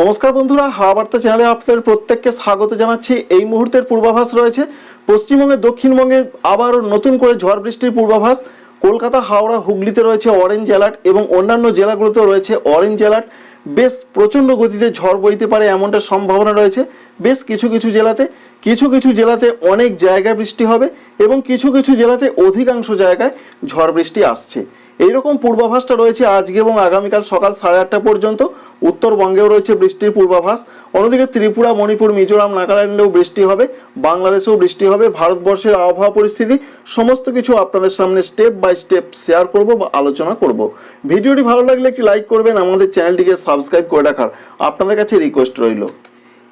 নমস্কার বন্ধুরা হাওয়া বার্তা চ্যানেলে আপনাদের প্রত্যেককে স্বাগত জানাচ্ছি। এই মুহূর্তের পূর্বাভাস রয়েছে। পশ্চিমবঙ্গে দক্ষিণবঙ্গে আবারও নতুন করে ঝড় বৃষ্টির পূর্বাভাস। কলকাতা, হাওড়া, হুগলিতে রয়েছে অরেঞ্জ অ্যালার্ট এবং অন্যান্য জেলাগুলোতেও রয়েছে অরেঞ্জ অ্যালার্ট বেশ প্রচণ্ড গতিতে ঝড় বইতে পারে এমনটা সম্ভাবনা রয়েছে বেশ কিছু কিছু জেলাতে। কিছু কিছু জেলাতে অনেক জায়গায় বৃষ্টি হবে এবং কিছু কিছু জেলাতে অধিকাংশ জায়গায় ঝড় বৃষ্টি আসছে। এইরকম পূর্বাভাসটা রয়েছে আজকে এবং আগামীকাল সকাল সাড়ে আটটা পর্যন্ত। উত্তরবঙ্গেও রয়েছে বৃষ্টির পূর্বাভাস। অন্যদিকে ত্রিপুরা, মণিপুর, মিজোরাম, নাগাল্যান্ডেও বৃষ্টি হবে। বাংলাদেশেও বৃষ্টি হবে। ভারতবর্ষের আবহাওয়া পরিস্থিতি, সমস্ত কিছু আপনাদের সামনে স্টেপ বাই স্টেপ শেয়ার করব বা আলোচনা করব। ভিডিওটি ভালো লাগলে একটি লাইক করবেন, আমাদের চ্যানেলটিকে সাবস্ক্রাইব করে রাখার আপনাদের কাছে রিকোয়েস্ট রইল।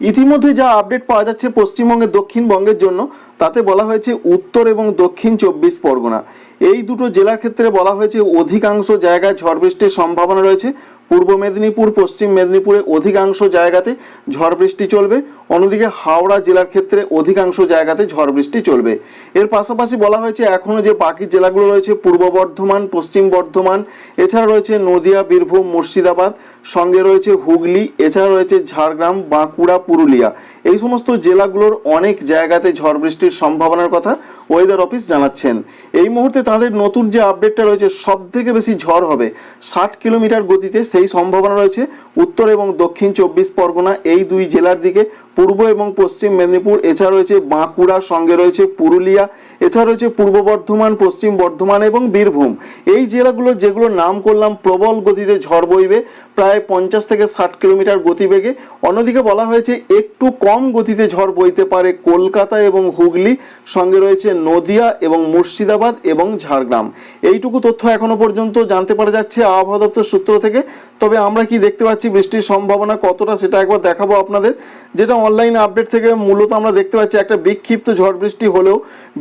ইতিমধ্যে যা আপডেট পাওয়া যাচ্ছে পশ্চিমবঙ্গের দক্ষিণবঙ্গের জন্য, তাতে বলা হয়েছে উত্তর এবং দক্ষিণ চব্বিশ পরগনা। এই দুটো জেলার ক্ষেত্রে বলা হয়েছে অধিকাংশ জায়গায় ঝড় বৃষ্টির সম্ভাবনা রয়েছে। পূর্ব মেদিনীপুর, পশ্চিম মেদিনীপুরে অধিকাংশ জায়গাতে ঝড় বৃষ্টি চলবে। অন্যদিকে হাওড়া জেলার ক্ষেত্রে অধিকাংশ জায়গাতে ঝড় বৃষ্টি চলবে। এর পাশাপাশি বলা হয়েছে এখনও যে বাকি জেলাগুলো রয়েছে, পূর্ব বর্ধমান, পশ্চিম বর্ধমান, এছাড়া রয়েছে নদিয়া, বীরভূম, মুর্শিদাবাদ, সঙ্গে রয়েছে হুগলি, এছাড়া রয়েছে ঝাড়গ্রাম, বাঁকুড়া, পুরুলিয়া। এই সমস্ত জেলাগুলোর অনেক জায়গাতে ঝড় বৃষ্টির সম্ভাবনার কথা ওয়েদার অফিস জানাচ্ছেন। এই মুহূর্তে তাদের নতুন যে আপডেটটা রয়েছে সব থেকে বেশি ঝড় হবে ষাট কিলোমিটার গতিতে সেই সম্ভাবনা রয়েছে। উত্তর এবং দক্ষিণ চব্বিশ পরগনা এই দুই জেলার দিকে পূর্ব এবং পশ্চিম মেদিনীপুর, এছাড়া রয়েছে বাঁকুড়া সঙ্গে রয়েছে পুরুলিয়া, এছাড়া রয়েছে পূর্ব বর্ধমান, পশ্চিম বর্ধমান এবং বীরভূম। এই জেলাগুলো যেগুলো নাম করলাম প্রবল গতিতে ঝড় বইবে, প্রায় পঞ্চাশ থেকে ষাট কিলোমিটার গতিবেগে। অন্যদিকে বলা হয়েছে, একটু কম গতিতে ঝড় বইতে পারে কলকাতা এবং হুগলি, সঙ্গে রয়েছে নদিয়া এবং মুর্শিদাবাদ এবং ঝাড়গ্রাম। এইটুকু তথ্য এখনও পর্যন্ত জানতে পারা যাচ্ছে আবহাওয়া দপ্তর সূত্র থেকে। তবে আমরা কি দেখতে পাচ্ছি, বৃষ্টির সম্ভাবনা কতটা, সেটা একবার দেখাবো আপনাদের, যেটা অনলাইন আপডেট থেকে মূলত আমরা দেখতে পাচ্ছি একটা বিক্ষিপ্ত ঝড় বৃষ্টি হলেও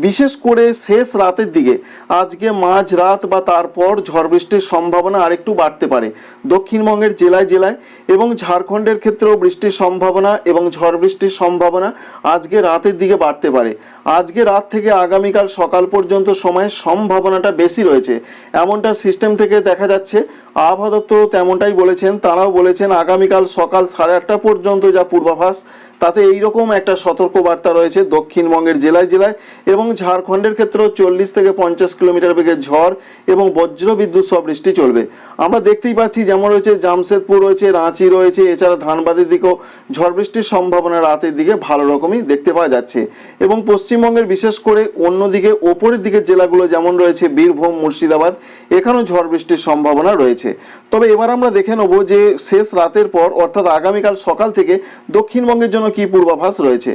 বিশেষ করে শেষ রাতের দিকে। আজকে মাঝ রাত বা তারপর ঝড় বৃষ্টির সম্ভাবনা আরেকটু বাড়তে পারে। দক্ষিণবঙ্গের জেলায় জেলায় এবং ঝাড়খণ্ডের ক্ষেত্রেও বৃষ্টির সম্ভাবনা এবং ঝড় বৃষ্টির সম্ভাবনা আজকে রাতের দিকে বাড়তে পারে। আজকে রাত থেকে আগামীকাল সকাল পর্যন্ত সময়ের সম্ভাবনাটা বেশি রয়েছে। এমনটা সিস্টেম থেকে দেখা যাচ্ছে। আবহাওয়া দপ্তর তেমনটাই বলেছেন। তারাও বলেছেন, আগামীকাল সকাল সাড়ে আটটা পর্যন্ত যা পূর্বাভাস তাতে এইরকম একটা সতর্ক বার্তা রয়েছে দক্ষিণবঙ্গের জেলায় জেলায় এবং ঝাড়খণ্ডের ক্ষেত্রেও চল্লিশ থেকে পঞ্চাশ কিলোমিটার বেগে ঝড় এবং বজ্র বিদ্যুৎ সব বৃষ্টি চলবে। আমরা দেখতেই পাচ্ছি যেমন রয়েছে জামশেদপুর রয়েছে, রাঁচি রয়েছে, এছাড়া ধানবাদের দিকেও ঝড় বৃষ্টির সম্ভাবনা রাতের দিকে ভালো রকমই দেখতে পাওয়া যাচ্ছে। এবং পশ্চিমবঙ্গের বিশেষ করে অন্যদিকে ওপরের দিকের জেলাগুলো যেমন রয়েছে বীরভূম, মুর্শিদাবাদ, এখানেও ঝড় বৃষ্টির সম্ভাবনা রয়েছে। তবে এবার আমরা দেখে নেব যে শেষ রাতের পর, অর্থাৎ আগামীকাল সকাল থেকে দক্ষিণবঙ্গের জন্য কি পূর্বাভাস রয়েছে?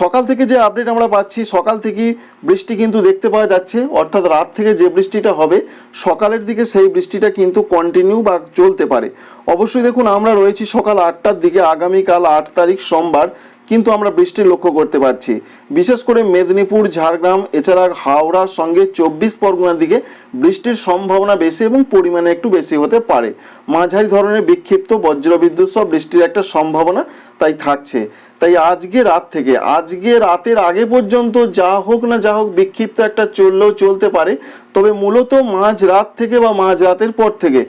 সকাল থেকে যে আপডেট আমরা পাচ্ছি, সকাল থেকেই বৃষ্টি কিন্তু দেখতে পাওয়া যাচ্ছে, অর্থাৎ রাত থেকে যে বৃষ্টিটা হবে, সকালের দিকে সেই বৃষ্টিটা কিন্তু কন্টিনিউ বা চলতে পারে। অবশ্যই দেখুন, আমরা রয়েছি সকাল আটটার দিকে, আগামীকাল আট তারিখ সোমবার, কিন্তু আমরা বৃষ্টি লক্ষ্য করতে পারছি। বিশেষ করে মেদিনীপুর, ঝাড়গ্রাম, এছাড়া হাওড়ার সঙ্গে চব্বিশ পরগনার দিকে বৃষ্টির সম্ভাবনা বেশি এবং পরিমাণে একটু বেশি হতে পারে। মাঝারি ধরনের বিক্ষিপ্ত বজ্রবিদ্যুৎ সব বৃষ্টির একটা সম্ভাবনা তাই থাকছে। তাই আজকে রাত থেকে, আজকে রাতের আগে পর্যন্ত যা হোক না যা হোক বিক্ষিপ্ত একটা চললেও চলতে পারে। তবে মূলত মাঝ রাত থেকে বা মাঝ রাতের পর থেকে,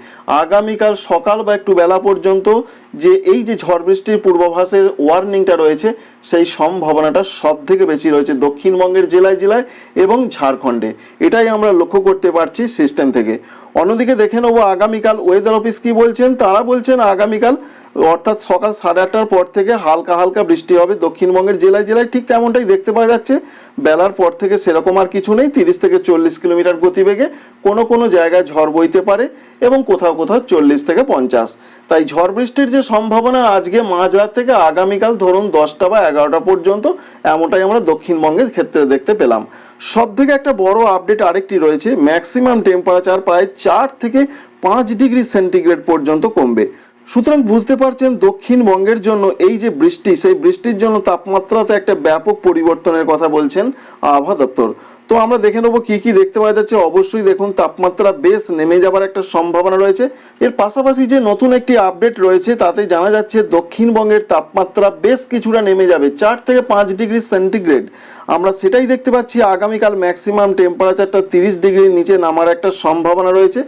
আগামীকাল সকাল বা একটু বেলা পর্যন্ত যে এই যে ঝড় বৃষ্টির পূর্বাভাসের ওয়ার্নিংটা রয়েছে, সেই সম্ভাবনাটা সব থেকে বেশি রয়েছে দক্ষিণবঙ্গের জেলায় জেলায় এবং ঝাড়খণ্ডে। এটাই আমরা লক্ষ্য করতে পারছি সিস্টেম থেকে। অন্যদিকে দেখে নেব আগামীকাল ওয়েদার অফিস কি বলছেন? তারা বলছেন আগামীকাল, অর্থাৎ সকাল সাড়ে আটটার পর থেকে হালকা হালকা বৃষ্টি হবে। দক্ষিণবঙ্গের জেলায় জেলায় ঠিক তেমনটাই দেখতে পাওয়া যাচ্ছে। বেলার পর থেকে সেরকম আর কিছু নেই, তিরিশ থেকে চল্লিশ কিলোমিটার গতিবেগে কোনো কোনো জায়গায় ঝড় বইতে পারে এবং কোথাও কোথাও চল্লিশ থেকে পঞ্চাশ। তাই ঝড় বৃষ্টির যে সম্ভাবনা আজকে মাঝরাত থেকে আগামীকাল ধরুন দশটা বা এগারোটা পর্যন্ত, এমনটাই আমরা দক্ষিণবঙ্গের ক্ষেত্রে দেখতে পেলাম। সব থেকে একটা বড় আপডেট আরেকটি রয়েছে ম্যাক্সিমাম টেম্পারেচার প্রায় চার থেকে পাঁচ ডিগ্রি সেন্টিগ্রেড পর্যন্ত কমবে। সুতরাং বুঝতে পারছেন, দক্ষিণবঙ্গের জন্য এই যে বৃষ্টি, সেই বৃষ্টির জন্য তাপমাত্রাতে একটা ব্যাপক পরিবর্তনের কথা বলছেন আবহাওয়া দপ্তর। তো আমরা দেখে নেব কি কি দেখতে পাওয়া যাচ্ছে। অবশ্যই দেখুন, তাপমাত্রা বেশ নেমে যাবার একটা সম্ভাবনা রয়েছে। এর পাশাপাশি যে নতুন একটি আপডেট রয়েছে, তাতে জানা যাচ্ছে দক্ষিণবঙ্গের তাপমাত্রা বেশ কিছুটা নেমে যাবে, চার থেকে পাঁচ ডিগ্রি সেন্টিগ্রেড। আমরা সেটাই দেখতে পাচ্ছি, আগামীকাল ম্যাক্সিমাম টেম্পারেচারটা তিরিশ ডিগ্রির নিচে নামার একটা সম্ভাবনা রয়েছে।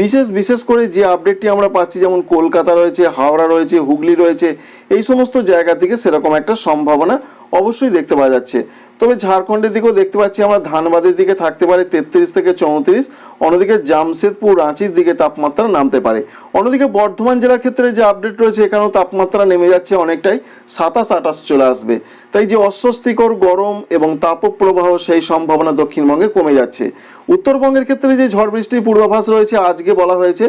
বিশেষ বিশেষ করে যে আপডেটটি আমরা পাচ্ছি, যেমন কলকাতা রয়েছে, হাওড়া রয়েছে, হুগলি রয়েছে, এই সমস্ত জায়গা থেকে সেরকম একটা সম্ভাবনা অবশ্যই দেখতে পাওয়া যাচ্ছে। তবে ঝাড়খণ্ডের দিকেও দেখতে পাচ্ছি আমরা ধানবাদের দিকে থাকতে পারে তেত্রিশ থেকে চৌত্রিশ, অন্যদিকে জামশেদপুর, রাঁচির দিকে তাপমাত্রা নামতে পারে। অন্যদিকে বর্ধমান জেলার ক্ষেত্রে যে আপডেট রয়েছে, এখানেও তাপমাত্রা নেমে যাচ্ছে অনেকটাই, সাতাশ আটাশ চলে আসবে। তাই যে অস্বস্তিকর গরম এবং তাপপ্রবাহ, সেই সম্ভাবনা দক্ষিণবঙ্গে কমে যাচ্ছে। উত্তরবঙ্গের ক্ষেত্রে যে ঝড় বৃষ্টির পূর্বাভাস রয়েছে, আজকে বলা হয়েছে,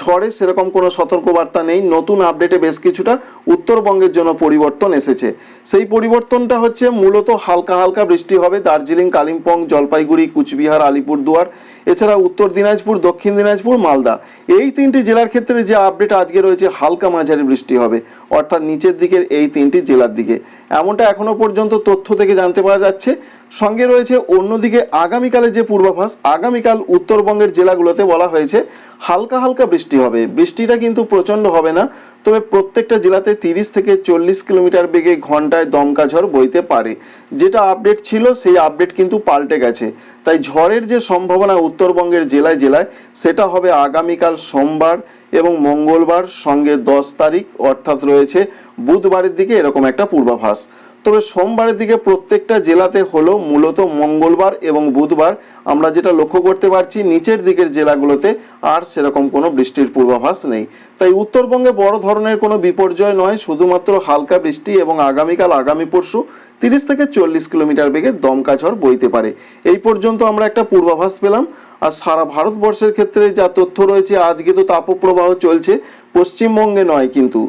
ঝড়ে সেরকম কোনো সতর্কবার্তা নেই। নতুন আপডেটে বেশ কিছুটা উত্তরবঙ্গের জন্য পরিবর্তন এসেছে। সেই পরিবর্তনটা হচ্ছে মূলত হালকা হালকা বৃষ্টি হবে। দার্জিলিং, কালিম্পং, জলপাইগুড়ি, কুচবিহার, আলিপুরদুয়ার, এছাড়া উত্তর দিনাজপুর, দক্ষিণ দিনাজপুর, মালদা। এই তিনটি জেলার ক্ষেত্রে যে আপডেট আজকে রয়েছে, হালকা মাঝারি বৃষ্টি হবে। অর্থাৎ নিচের দিকের এই তিনটি জেলার দিকে। এমনটা এখনও পর্যন্ত তথ্য থেকে জানতে পারা যাচ্ছে। সঙ্গে রয়েছে অন্যদিকে আগামীকালে যে পূর্বাভাস, আগামীকাল উত্তরবঙ্গের জেলাগুলোতে বলা হয়েছে, হালকা হালকা বৃষ্টি হবে। বৃষ্টিটা কিন্তু প্রচণ্ড হবে না, তবে প্রত্যেকটা জেলাতে তিরিশ থেকে চল্লিশ কিলোমিটার বেগে ঘন্টায় দমকা ঝড় বইতে পারে। যেটা আপডেট ছিল, সেই আপডেট কিন্তু পাল্টে গেছে। তাই ঝড়ের যে সম্ভাবনা উত্তরবঙ্গের জেলায় জেলায়, সেটা হবে আগামীকাল সোমবার এবং মঙ্গলবার সঙ্গে দশ তারিখ, অর্থাৎ রয়েছে বুধবারের দিকে এরকম একটা পূর্বাভাস। তবে সোমবারের দিকে প্রত্যেকটা জেলাতে হলো মূলত মঙ্গলবার এবং বুধবার। আমরা যেটা লক্ষ্য করতে পারছি, নিচের দিকের জেলাগুলোতে আর সেরকম কোনো বৃষ্টির পূর্বাভাস নেই। তাই উত্তরবঙ্গে বড় ধরনের কোনো বিপর্যয় নয়, শুধুমাত্র হালকা বৃষ্টি এবং আগামীকাল, আগামী পরশু তিরিশ থেকে চল্লিশ কিলোমিটার বেগে দমকা ঝড় বইতে পারে। এই পর্যন্ত আমরা একটা পূর্বাভাস পেলাম। আর সারা ভারতবর্ষের ক্ষেত্রে যা তথ্য রয়েছে, আজকে তো তাপপ্রবাহ চলছে, পশ্চিমবঙ্গে নয় কিন্তু।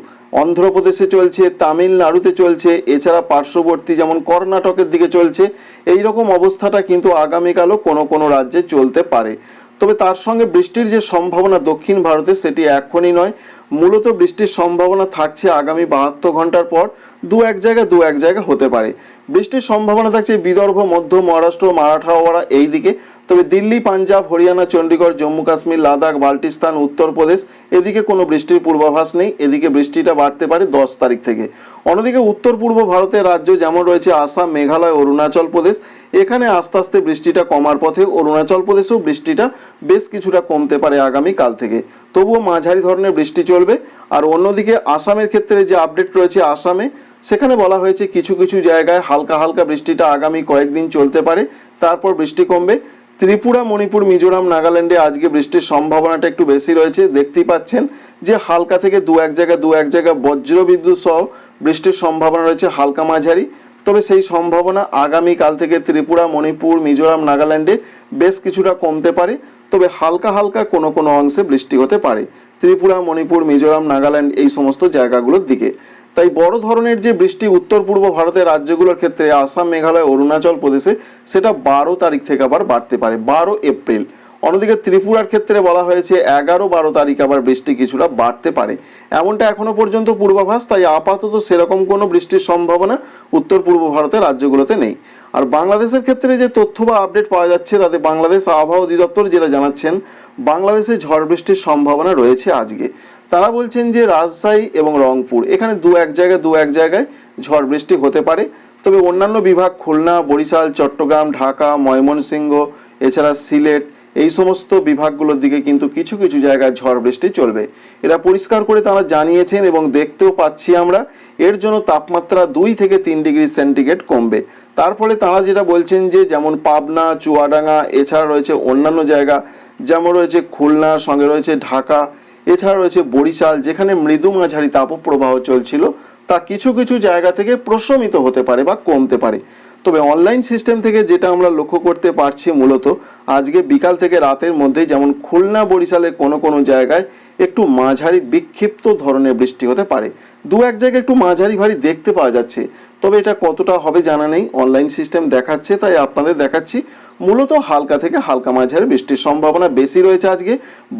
অন্ধ্রপ্রদেশে চলছে, তামিলনাড়ুতে চলছে, এছাড়া পার্শ্ববর্তী যেমন কর্ণাটকের দিকে চলছে এই রকম অবস্থাটা কিন্তু আগামীকালও কোনো কোনো রাজ্যে চলতে পারে। তবে তার সঙ্গে বৃষ্টির যে সম্ভাবনা দক্ষিণ ভারতে সেটি এখনই নয়। মূলত বৃষ্টির সম্ভাবনা থাকছে আগামী বাহাত্তর ঘণ্টার পর, দু এক জায়গায় দু এক জায়গা হতে পারে। বৃষ্টির সম্ভাবনা থাকছে বিদর্ভ, মধ্য মহারাষ্ট্র মারাঠাওয়াড়া এই দিকে তবে দিল্লি, পাঞ্জাব, হরিয়ানা চণ্ডীগড় জম্মু, কাশ্মীর, লাদাখ, বাল্টিস্তান, উত্তরপ্রদেশ এদিকে কোনো বৃষ্টির পূর্বাভাস নেই। এদিকে বৃষ্টিটা বাড়তে পারে দশ তারিখ থেকে। অন্যদিকে উত্তর পূর্ব ভারতের রাজ্য যেমন রয়েছে আসাম, মেঘালয়, অরুণাচল প্রদেশ, এখানে আস্তে আস্তে বৃষ্টিটা কমার পথে অরুণাচল প্রদেশেও বৃষ্টিটা বেশ কিছুটা কমতে পারে আগামী কাল থেকে। তবুও মাঝারি ধরনের বৃষ্টি চলবে। আর অন্যদিকে আসামের ক্ষেত্রে যে আপডেট রয়েছে, আসামে সেখানে বলা হয়েছে কিছু কিছু জায়গায় হালকা হালকা বৃষ্টিটা আগামী কয়েকদিন চলতে পারে, তারপর বৃষ্টি কমবে। ত্রিপুরা, মণিপুর, মিজোরাম, নাগাল্যান্ডে আজকে বৃষ্টির সম্ভাবনাটা একটু বেশি রয়েছে। দেখতেই পাচ্ছেন যে হালকা থেকে দু এক জায়গা, দু এক জায়গা বজ্র বিদ্যুৎ সহ বৃষ্টির সম্ভাবনা রয়েছে হালকা মাঝারি। তবে সেই সম্ভাবনা আগামী কাল থেকে ত্রিপুরা, মণিপুর, মিজোরাম, নাগাল্যান্ডে বেশ কিছুটা কমতে পারে। তবে হালকা হালকা কোনো কোনো অংশে বৃষ্টি হতে পারে। ত্রিপুরা, মণিপুর, মিজোরাম, নাগাল্যান্ড এই সমস্ত জায়গাগুলোর দিকে। তাই বড় ধরনের যে বৃষ্টি উত্তর পূর্ব ভারতের রাজ্যগুলোর ক্ষেত্রে আসাম, মেঘালয়, অরুণাচল প্রদেশে, সেটা বারো তারিখ থেকে আবার বাড়তে পারে, বারো এপ্রিল। অন্যদিকে ত্রিপুরার ক্ষেত্রে বলা হয়েছে এগারো বারো তারিখ আবার বৃষ্টি কিছুটা বাড়তে পারে। এমনটা এখনও পর্যন্ত পূর্বাভাস, তাই আপাতত সেরকম কোনো বৃষ্টির সম্ভাবনা উত্তর পূর্ব ভারতের রাজ্যগুলোতে নেই। আর বাংলাদেশের ক্ষেত্রে যে তথ্য বা আপডেট পাওয়া যাচ্ছে, তাতে বাংলাদেশ আবহাওয়া অধিদপ্তর যেটা জানাচ্ছেন, বাংলাদেশে ঝড় বৃষ্টির সম্ভাবনা রয়েছে আজকে। তারা বলছেন যে রাজশাহী এবং রংপুর, এখানে দু এক জায়গায় দু এক জায়গায় ঝড় বৃষ্টি হতে পারে। তবে অন্যান্য বিভাগ খুলনা, বরিশাল, চট্টগ্রাম, ঢাকা, ময়মনসিংহ, এছাড়া সিলেট, এই সমস্ত বিভাগগুলোর দিকে কিন্তু কিছু কিছু জায়গায় ঝড় বৃষ্টি চলবে। এরা পরিষ্কার করে তারা জানিয়েছেন এবং দেখতেও পাচ্ছি আমরা, এর জন্য তাপমাত্রা দুই থেকে তিন ডিগ্রি সেন্টিগ্রেড কমবে। তার ফলে তারা যেটা বলছেন যে, যেমন পাবনা, চুয়াডাঙ্গা, এছাড়া রয়েছে অন্যান্য জায়গা, যেমন রয়েছে খুলনা, সঙ্গে রয়েছে ঢাকা এছাড়া রয়েছে বরিশাল, যেখানে মৃদু মাঝারি তাপপ্রবাহ চলছিল, তা কিছু কিছু জায়গা থেকে প্রশমিত হতে পারে বা কমতে পারে। তবে অনলাইন সিস্টেম থেকে যেটা আমরা লক্ষ্য করতে পারছি মূলত, আজকে বিকাল থেকে রাতের মধ্যে যেমন খুলনা, বরিশালে কোনো কোনো জায়গায় একটু মাঝারি বিক্ষিপ্ত ধরনের বৃষ্টি হতে পারে। দু এক জায়গায় একটু মাঝারি ভারী দেখতে পাওয়া যাচ্ছে, তবে এটা কতটা হবে জানা নেই। অনলাইন সিস্টেম দেখাচ্ছে, তাই আপনাদের দেখাচ্ছি। মূলত হালকা থেকে হালকা মাঝারি বৃষ্টির সম্ভাবনা বেশি রয়েছে আজকে।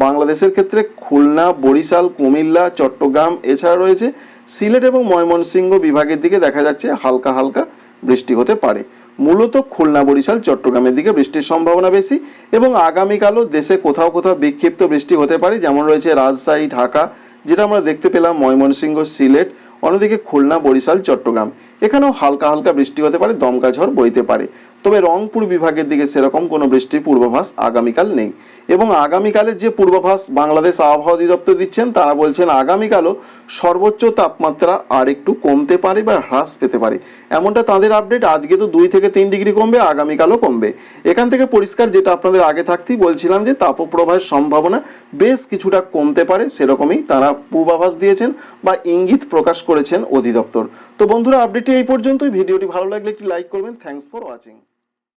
বাংলাদেশের ক্ষেত্রে খুলনা, বরিশাল, কুমিল্লা, চট্টগ্রাম, এছাড়া রয়েছে সিলেট এবং ময়মনসিংহ বিভাগের দিকে দেখা যাচ্ছে হালকা হালকা বৃষ্টি হতে পারে। মূলত খুলনা, বরিশাল, চট্টগ্রামের দিকে বৃষ্টির সম্ভাবনা বেশি এবং আগামীকালও দেশে কোথাও কোথাও বিক্ষিপ্ত বৃষ্টি হতে পারে, যেমন রয়েছে রাজশাহী, ঢাকা, যেটা আমরা দেখতে পেলাম ময়মনসিংহ, সিলেট, অন্যদিকে খুলনা, বরিশাল, চট্টগ্রাম। এখানেও হালকা হালকা বৃষ্টি হতে পারে, দমকা ঝড় বইতে পারে। তবে রংপুর বিভাগের দিকে সেরকম কোনো বৃষ্টির পূর্বাভাস আগামীকাল নেই। এবং আগামীকালের যে পূর্বাভাস বাংলাদেশ আবহাওয়া অধিদপ্তর দিচ্ছেন, তারা বলছেন আগামীকালও সর্বোচ্চ তাপমাত্রা আর একটু কমতে পারে বা হ্রাস পেতে পারে। এমনটা তাদের আপডেট আজকে তো দুই থেকে তিন ডিগ্রি কমবে, আগামীকালও কমবে। এখান থেকে পরিষ্কার যেটা আপনাদের আগে থাকতেই বলছিলাম যে, তাপপ্রবাহের সম্ভাবনা বেশ কিছুটা কমতে পারে, সেরকমই তারা পূর্বাভাস দিয়েছেন বা ইঙ্গিত প্রকাশ করেছেন অধিদপ্তর। তো বন্ধুরা আপডেটটি এই পর্যন্তই। ভিডিওটি ভালো লাগলে একটি লাইক করবেন। Thanks for watching